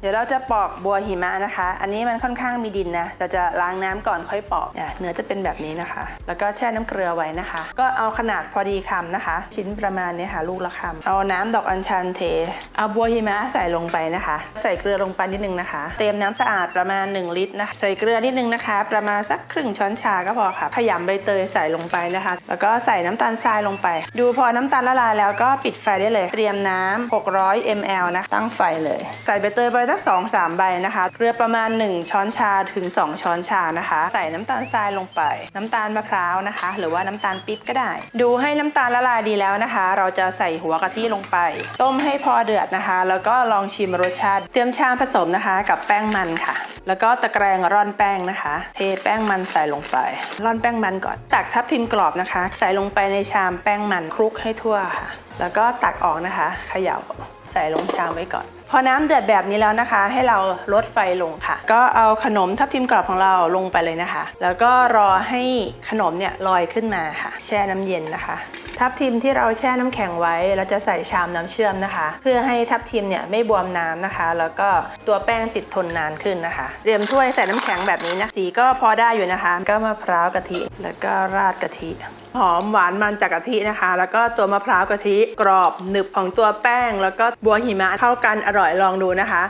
เดี๋ยวเราจะปอกบัวหิมะนะคะ อันนี้มันค่อนข้างมีดินนะ เราจะล้างน้ำก่อนค่อยปอกเนื้อจะเป็นแบบนี้นะคะ แล้วก็แช่น้ำเกลือไว้นะคะ ก็เอาขนาดพอดีคำนะคะ ชิ้นประมาณนี้ค่ะ ลูกละคำเอาน้ำดอกอัญชันเท เอาบัวหิมะใส่ลงไปนะคะ ใส่เกลือลงไปนิดนึงนะคะ เตรียมน้ำสะอาดประมาณ 1 ลิตรนะใส่เกลือนิดนึงนะคะ ประมาณสักครึ่งช้อนชาก็พอค่ะ ขยำใบเตยใส่ลงไปนะคะ แล้วก็ใส่น้ำตาลทรายลงไป ดูพอน้ำตาลละลายแล้วก็ปิดไฟได้เลย เตรียมน้ำ600 ml นะ ตั้งไฟเลย ใส่ใบเตยไปสัก2 3ใบนะคะ เกลือประมาณ 1 ช้อนชาถึง 2 ช้อนชานะคะ ใส่น้ำตาลทรายลงไป น้ำตาลมะพร้าวนะคะ หรือว่าน้ำตาลปี๊บก็ได้ ดูให้น้ำตาลละลายดีแล้วนะคะ เราจะใส่หัวกะทิลงไป ต้มให้พอเดือดนะคะ แล้วก็ลองชิมรสชาติ เตรียมชามผสมนะคะ กับแป้งมันค่ะ แล้วก็ตะแกรงร่อนแป้งนะคะ เทแป้งมันใส่ลงไป ร่อนแป้งมันก่อน ตักทับทิมกรอบนะคะ ใส่ลงไปในชามแป้งมันคลุกให้ทั่วค่ะ แล้วก็ตักออกนะคะเขย่า ใส่ลงชามไว้ก่อน พอน้ำเดือดแบบนี้แล้วนะคะ ให้เราลดไฟลงค่ะ ก็เอาขนมทับทิมกรอบของเราลงไปเลยนะคะ แล้วก็รอให้ขนมเนี่ยลอยขึ้นมาค่ะ แช่น้ำเย็นนะคะ ทับทิมที่เราแช่น้ำแข็งไว้เราจะใส่ชามน้ำเชื่อมนะคะ เพื่อให้ทับทิมเนี่ยไม่บวมน้ำนะคะ แล้วก็ตัวแป้งติดทนนานขึ้นนะคะเตรียมถ้วยใส่น้ำแข็งแบบนี้นะสีก็พอได้อยู่นะคะ ก็มะพร้าวกะทิ แล้วก็ราดกะทิหอมหวานมันจากกะทินะคะ แล้วก็ตัวมะพร้าวกะทิกรอบหนึบของตัวแป้ง แล้วก็บัวหิมะเข้ากันอร่อยลองดูนะคะ